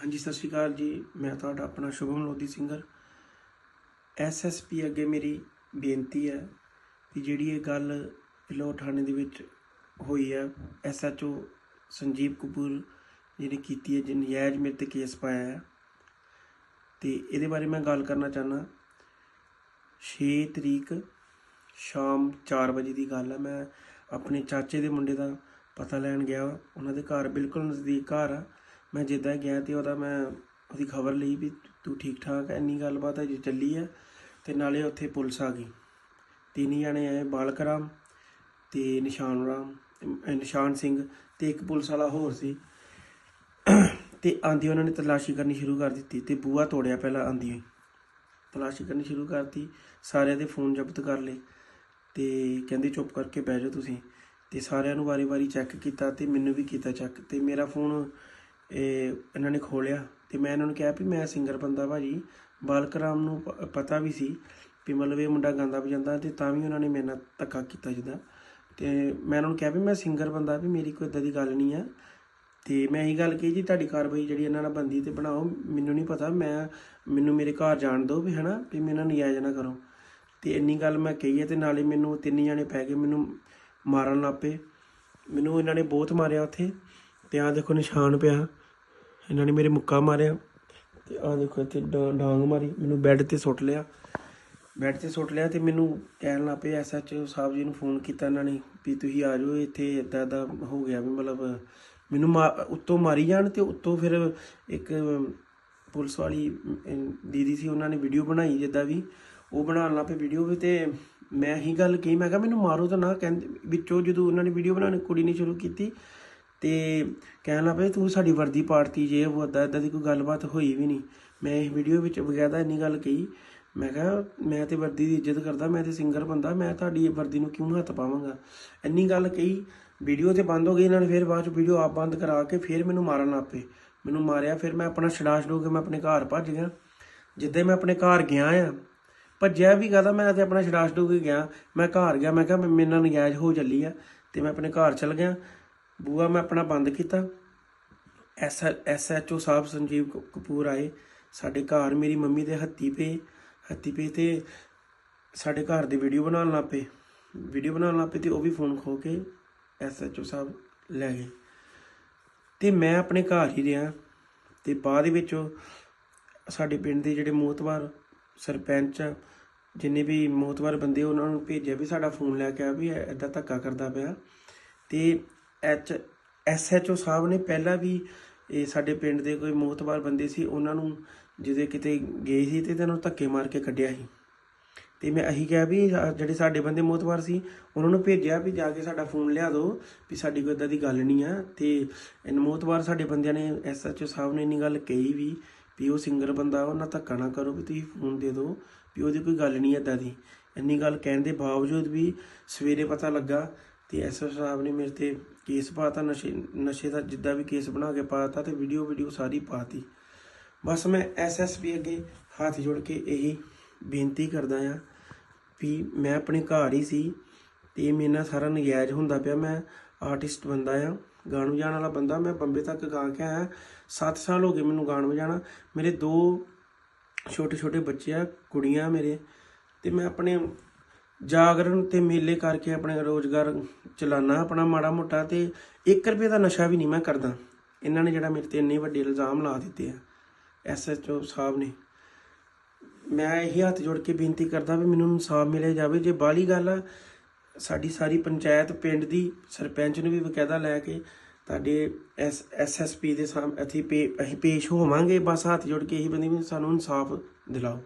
ਹਾਂਜੀ, ਸਤਿ ਸ਼੍ਰੀ ਅਕਾਲ ਜੀ। ਮੈਂ ਤੁਹਾਡਾ ਆਪਣਾ ਸ਼ੁਭਮ ਲੋਧੀ ਸਿੰਗਰ ਐਸਐਸਪੀ ਅੱਗੇ ਮੇਰੀ ਬੇਨਤੀ ਹੈ ਕਿ ਜਿਹੜੀ ਇਹ ਗੱਲ ਫਿਲੋ ਥਾਣੇ ਦੇ ਵਿੱਚ ਹੋਈ ਹੈ ਐਸਐਚਓ ਸੰਜੀਵ ਕਪੂਰ ਜਿਹਨੇ ਕੀਤੀ ਹੈ, ਜਿਹਨੇ ਨਜਾਇਜ਼ ਮੇਰੇ ਤੇ ਕੇਸ ਪਾਇਆ ਹੈ। ਤੇ ਇਹਦੇ ਬਾਰੇ ਮੈਂ ਗੱਲ ਕਰਨਾ ਚਾਹਨਾ 6 ਤਰੀਕ ਸ਼ਾਮ 4 ਵਜੇ ਦੀ ਗੱਲ ਹੈ। ਮੈਂ ਆਪਣੇ ਚਾਚੇ ਦੇ ਮੁੰਡੇ ਦਾ ਪਤਾ ਲੈਣ ਗਿਆ। ਉਹਨਾਂ ਦੇ ਘਰ ਬਿਲਕੁਲ ਨਜ਼ਦੀਕ ਘਰ ਆ। ਮੈਂ ਜਿੱਦਾਂ ਗਿਆ ਤੇ ਉਹਦਾ ਮੈਂ, ਉਹਦੀ ਖਬਰ ਲਈ ਵੀ ਤੂੰ ਠੀਕ ਠਾਕ ਹੈ ਇੰਨੀ ਗੱਲਬਾਤ ਹੈ ਜੀ ਚੱਲੀ ਹੈ ਤੇ ਨਾਲੇ ਉੱਥੇ ਪੁਲਿਸ ਆ ਗਈ। ਤਿੰਨ ਜਣੇ ਆਏ ਬਾਲਕ ਰਾਮ ਤੇ ਨਿਸ਼ਾਨ ਰਾਮ ਨਿਸ਼ਾਨ ਸਿੰਘ ਤੇ ਇੱਕ ਪੁਲਿਸ ਵਾਲਾ ਹੋਰ ਸੀ। ਤੇ ਆਂਦੀ ਉਹਨਾਂ ਨੇ ਤਲਾਸ਼ੀ ਕਰਨੀ ਸ਼ੁਰੂ ਕਰ ਦਿੱਤੀ ਤੇ ਬੂਆ ਤੋੜਿਆ ਪਹਿਲਾਂ ਆਂਦੀ ਹੋਈ। ਤਲਾਸ਼ੀ ਕਰਨੀ ਸ਼ੁਰੂ ਕਰਤੀ, ਸਾਰਿਆਂ ਦੇ ਫੋਨ ਜ਼ਬਤ ਕਰ ਲਏ ਤੇ ਕਹਿੰਦੇ ਚੁੱਪ ਕਰਕੇ ਬਹਿ ਜਾਓ ਤੁਸੀਂ। ਤੇ ਸਾਰਿਆਂ ਨੂੰ ਵਾਰੀ-ਵਾਰੀ ਚੈੱਕ ਕੀਤਾ ਤੇ ਮੈਨੂੰ ਵੀ ਕੀਤਾ ਚੈੱਕ ਤੇ ਮੇਰਾ ਫੋਨ ਇਹ ਇਹਨਾਂ ਨੇ ਖੋਲਿਆ ਤੇ ਮੈਂ ਇਹਨਾਂ ਨੂੰ ਕਿਹਾ ਵੀ ਮੈਂ ਸਿੰਗਰ ਬੰਦਾ ਭਾਜੀ। ਬਾਲਕ ਰਾਮ ਨੂੰ ਪਤਾ ਵੀ ਸੀ ਵੀ ਮਤਲਬ ਇਹ ਮੁੰਡਾ ਗਾਉਂਦਾ ਵਜਾਉਂਦਾ ਤੇ ਤਾਂ ਵੀ ਉਹਨਾਂ ਨੇ ਮੇਰੇ ਨਾਲ ਧੱਕਾ ਕੀਤਾ ਜਿੱਦਾਂ। ਤੇ ਮੈਂ ਉਹਨਾਂ ਨੂੰ ਕਿਹਾ ਵੀ ਮੈਂ ਸਿੰਗਰ ਬੰਦਾ ਵੀ ਮੇਰੀ ਕੋਈ ਇਦਾਂ ਦੀ ਗੱਲ ਨਹੀਂ ਆ। ਤੇ ਮੈਂ ਇਹੀ ਗੱਲ ਕਹੀ ਜੀ, ਤੁਹਾਡੀ ਕਾਰਵਾਈ ਜਿਹੜੀ ਇਹਨਾਂ ਨਾਲ ਬੰਦੀ ਤੇ ਬਣਾਓ, ਮੈਨੂੰ ਨਹੀਂ ਪਤਾ। ਮੈਂ, ਮੈਨੂੰ ਮੇਰੇ ਘਰ ਜਾਣ ਦਿਓ ਵੀ ਹਨਾ, ਵੀ ਮੇਰੇ ਨਾਲ ਨਜਾਇਜ਼ ਨਾ ਕਰੋ। ਤੇ ਇੰਨੀ ਗੱਲ ਮੈਂ ਕਹੀ ਹੈ ਤੇ ਨਾਲੇ ਮੈਨੂੰ ਤਿੰਨ ਜਣੇ ਪੈ ਗਏ, ਮੈਨੂੰ ਮਾਰਨ ਲੱਗ ਪਏ। ਮੈਨੂੰ ਇਹਨਾਂ ਨੇ ਬਹੁਤ ਮਾਰਿਆ ਉੱਥੇ। ਤੇ ਆਹ ਦੇਖੋ ਨਿਸ਼ਾਨ ਪਿਆ। ਇਹਨਾਂ ਨੇ ਮੇਰੇ ਮੁੱਕਾ ਮਾਰਿਆ। ਤੇ ਆਹ ਦੇਖੋ ਇੱਥੇ ਡਾਂ- ਡਾਂਗ ਮਾਰੀ। ਮੈਨੂੰ ਬੈੱਡ ਤੇ ਸੁੱਟ ਲਿਆ। ਬੈੱਡ ਤੇ ਸੁੱਟ ਲਿਆ ਤੇ ਮੈਨੂੰ ਕਹਿਣ ਲੱਗ ਪਏ ਐਸਐਚਓ ਸਾਹਿਬ ਜੀ ਨੂੰ ਫੋਨ ਕੀਤਾ ਇਹਨਾਂ ਨੇ ਵੀ ਤੁਸੀਂ ਆ ਜਾਓ, ਇੱਥੇ ਇਦਾਂ ਇਦਾਂ ਹੋ ਗਿਆ ਵੀ ਮਤਲਬ ਮੈਨੂੰ ਮਾ- ਉੱਤੋਂ ਮਾਰੀ ਜਾਣ ਤੇ ਉੱਤੋਂ ਫਿਰ ਇੱਕ ਪੁਲਿਸ ਵਾਲੀ ਦੀਦੀ ਸੀ, ਉਹਨਾਂ ਨੇ ਵੀਡੀਓ ਬਣਾਈ ਜਿੱਦਾਂ ਵੀ। ਉਹ ਬਣਾਉਣ ਲੱਗ ਪਏ ਵੀਡੀਓ ਵੀ ਤੇ ਮੈਂ ਹੀ ਗੱਲ ਕਹੀ, ਮੈਂ ਕਿਹਾ ਮੈਨੂੰ ਮਾਰੋ ਤਾਂ ਨਾ, ਕਹਿੰਦੇ ਵਿੱਚੋਂ ਜਦੋਂ ਉਹਨਾਂ ਨੇ ਵੀਡੀਓ ਬਣਾਉਣੀ, ਕੁੜੀ ਨੇ ਸ਼ੁਰੂ ਕੀਤੀ ਤੇ ਕਹਿਣ ਲੱਗ ਪਏ ਤੂੰ ਸਾਡੀ ਵਰਦੀ ਪਾੜਤੀ, ਜੇ ਉਹ ਏਦਾਂ ਏਦਾਂ ਦੀ ਕੋਈ ਗੱਲਬਾਤ ਹੋਈ ਵੀ ਨਹੀਂ। ਮੈਂ ਇਸ ਵੀਡੀਓ ਵਿੱਚ ਬਕਾਇਦਾ ਇੰਨੀ ਗੱਲ ਕਹੀ। ਮੈਂ ਕਿਹਾ, ਮੈਂ ਤੇ ਵਰਦੀ ਦੀ ਇੱਜ਼ਤ ਕਰਦਾ, ਮੈਂ ਤੇ ਸਿੰਗਰ ਬੰਦਾ, ਮੈਂ ਤੁਹਾਡੀ ਵਰਦੀ ਨੂੰ ਕਿਉਂ ਹੱਥ ਪਾਵਾਂਗਾ? ਇੰਨੀ ਗੱਲ ਕਹੀ ਵੀਡੀਓ ਤੇ ਬੰਦ ਹੋ ਗਈ, ਇਹਨਾਂ ਨੇ ਫਿਰ ਬਾਅਦ ਚ ਵੀਡੀਓ ਆਪ ਬੰਦ ਕਰਾ ਕੇ ਫਿਰ ਮੈਨੂੰ ਮਾਰਨ ਲੱਗ ਪਏ। ਮੈਨੂੰ ਮਾਰਿਆ, ਫਿਰ ਮੈਂ ਆਪਣਾ ਛਡਾ ਛਡੂ ਕੇ ਮੈਂ ਆਪਣੇ ਘਰ ਭੱਜ ਗਿਆ। ਜਿੱਦਾਂ ਮੈਂ ਆਪਣੇ ਘਰ ਗਿਆ ਆ, ਭੱਜਿਆ ਵੀ ਕਹਦਾ, ਮੈਂ ਤੇ ਆਪਣਾ ਛਡਾ ਛਡੂ ਕੇ ਗਿਆ। ਮੈਂ ਘਰ ਗਿਆ, ਮੈਂ ਕਿਹਾ ਮੇਰੇ ਨਾਲ ਨਜਾਇਜ਼ ਹੋ ਚੱਲੀ ਆ, ਤੇ ਮੈਂ ਆਪਣੇ ਘਰ ਚਲ ਗਿਆ। ਬੂਆ ਮੈਂ ਆਪਣਾ ਬੰਦ ਕੀਤਾ। ਐਸ ਐਸਐਚਓ ਸਾਹਿਬ ਸੰਜੀਵ ਕਪੂਰ ਆਏ। ਸਾਡੇ ਘਰ ਮੇਰੀ ਮੰਮੀ ਦੇ ਹੱਥੀ ਪਏ ਹੱਥੀ ਪਏ ਤੇ ਸਾਡੇ ਘਰ ਦੀ ਵੀਡੀਓ ਬਣਾਉਣ ਲੱਗ ਪਏ। ਵੀਡੀਓ ਬਣਾਉਣ ਲੱਗ ਪਏ ਤੇ ਉਹ ਵੀ ਫੋਨ ਖੋ ਕੇ ਐਸਐਚਓ ਸਾਹਿਬ ਲੈ ਗਏ। ਤੇ ਮੈਂ ਆਪਣੇ ਘਰ ਹੀ ਰਿਹਾ ਤੇ ਬਾਅਦ ਵਿੱਚ ਸਾਡੇ ਪਿੰਡ ਦੇ ਜਿਹੜੇ ਮੋਤਵਾਰ ਸਰਪੰਚ ਜਿੰਨੇ ਵੀ ਮੋਤਵਾਰ ਬੰਦੇ ਉਹਨਾਂ ਨੂੰ ਭੇਜਿਆ ਵੀ ਸਾਡਾ ਫੋਨ ਲੈ ਕੇ ਆ ਵੀ ਐਦਾਂ ਧੱਕਾ ਕਰਦਾ ਪਿਆ। ਤੇ ਐਚ ਐਸਐਚਓ ਸਾਹਿਬ ਨੇ ਪਹਿਲਾਂ ਵੀ ਇਹ ਸਾਡੇ ਪਿੰਡ ਦੇ ਕੋਈ ਮੋਤਬਾਰ ਬੰਦੇ ਸੀ, ਉਹਨਾਂ ਨੂੰ ਜਿਹਦੇ ਕਿਤੇ ਗਏ ਸੀ ਤੇ ਇਹਨਾਂ ਨੂੰ ਧੱਕੇ ਮਾਰ ਕੇ ਕੱਢਿਆ ਸੀ। ਤੇ ਮੈਂ ਅਹੀ ਕਿਹਾ ਵੀ ਜਿਹੜੇ ਸਾਡੇ ਬੰਦੇ ਮੋਤਬਾਰ ਸੀ, ਉਹਨਾਂ ਨੂੰ ਭੇਜਿਆ ਵੀ ਜਾ ਕੇ ਸਾਡਾ ਫੋਨ ਲਿਆ ਦਿਓ ਵੀ ਸਾਡੀ ਕੋਈ ਇਦਾਂ ਦੀ ਗੱਲ ਨਹੀਂ ਆ। ਤੇ ਇਨ ਮੋਤਬਾਰ ਸਾਡੇ ਬੰਦਿਆਂ ਨੇ ਐਸਐਚਓ ਸਾਹਿਬ ਨੇ ਇੰਨੀ ਗੱਲ ਕਹੀ ਵੀ ਵੀ ਉਹ ਸਿੰਗਰ ਬੰਦਾ, ਉਹਨਾਂ ਧੱਕਾ ਨਾ ਕਰੋ ਵੀ ਤੁਸੀਂ ਫੋਨ ਦੇ ਦਿਓ ਵੀ ਉਹਦੀ ਕੋਈ ਗੱਲ ਨਹੀਂ ਏਦਾਂ ਦੀ। ਇੰਨੀ ਗੱਲ ਕਹਿਣ ਦੇ ਬਾਵਜੂਦ ਵੀ ਸਵੇਰੇ ਪਤਾ ਲੱਗਾ ਤੇ ਐਸਐਸ ਸਾਹਿਬ ਨੇ ਮੇਰੇ ਤੇ ਕੇਸ ਪਾਤਾ, ਨਸ਼ੇ ਨਸ਼ੇ ਦਾ ਜਿੱਦਾਂ ਵੀ ਕੇਸ ਬਣਾ ਕੇ ਪਾਤਾ ਤੇ ਵੀਡੀਓ ਵੀਡੀਓ ਸਾਰੀ ਪਾਤੀ। ਬਸ ਮੈਂ ਐਸਐਸਪੀ ਅੱਗੇ ਹੱਥ ਜੋੜ ਕੇ ਇਹੀ ਬੇਨਤੀ ਕਰਦਾ ਆ ਵੀ ਮੈਂ ਆਪਣੇ ਘਰ ਹੀ ਸੀ ਤੇ ਮੇਰੇ ਨਾਲ ਸਾਰਾ ਨਜਾਇਜ਼ ਹੁੰਦਾ ਪਿਆ। ਮੈਂ ਆਰਟਿਸਟ ਬੰਦਾ ਆ ਗਾਣ ਵਜਾਉਣ ਵਾਲਾ ਬੰਦਾ। ਮੈਂ ਬੰਬੇ ਤੱਕ ਗਾ ਕੇ ਆਇਆ। 7 ਸਾਲ ਹੋ ਗਏ ਮੈਨੂੰ ਗਾਣ ਵਜਾਣਾ ਮੇਰੇ ਦੋ ਛੋਟੇ ਛੋਟੇ ਬੱਚੇ ਆ, ਕੁੜੀਆਂ ਮੇਰੇ ਤੇ ਮੈਂ ਆਪਣੇ ਜਾਗਰਣ ਤੇ ਮੇਲੇ ਕਰਕੇ ਆਪਣੇ ਰੋਜ਼ਗਾਰ ਚਲਾਨਾ, ਆਪਣਾ ਮਾੜਾ ਮੋਟਾ ਤੇ 1 ਰੁਪਏ ਦਾ ਨਸ਼ਾ ਵੀ ਨਹੀਂ ਮੈਂ ਕਰਦਾ। ਇਹਨਾਂ ਨੇ ਜਿਹੜਾ ਮੇਰੇ ਤੇ ਇੰਨੇ ਵੱਡੇ ਇਲਜ਼ਾਮ ਲਾ ਦਿੱਤੇ ਆ ਐਸਐਚਓ ਸਾਹਿਬ ਨੇ। ਮੈਂ ਇਹੀ ਹੱਥ ਜੋੜ ਕੇ ਬੇਨਤੀ ਕਰਦਾ ਵੀ ਮੈਨੂੰ ਇਨਸਾਫ ਮਿਲਿਆ ਜਾਵੇ। ਜੇ ਬਾਲੀ ਗੱਲ ਆ, ਸਾਡੀ ਸਾਰੀ ਪੰਚਾਇਤ, ਪਿੰਡ ਦੀ ਸਰਪੰਚ ਨੂੰ ਵੀ ਬਕਾਇਦਾ ਲੈ ਕੇ ਤੁਹਾਡੇ ਐਸ ਐਸਐਸਪੀ ਦੇ ਸਾਹਮਣੇ ਅਸੀਂ ਪੇ, ਅਸੀਂ ਪੇਸ਼ ਹੋਵਾਂਗੇ। ਬਸ ਹੱਥ ਜੋੜ ਕੇ ਇਹੀ ਬੰਦੇ ਵੀ ਸਾਨੂੰ ਇਨਸਾਫ ਦਿਲਾਓ।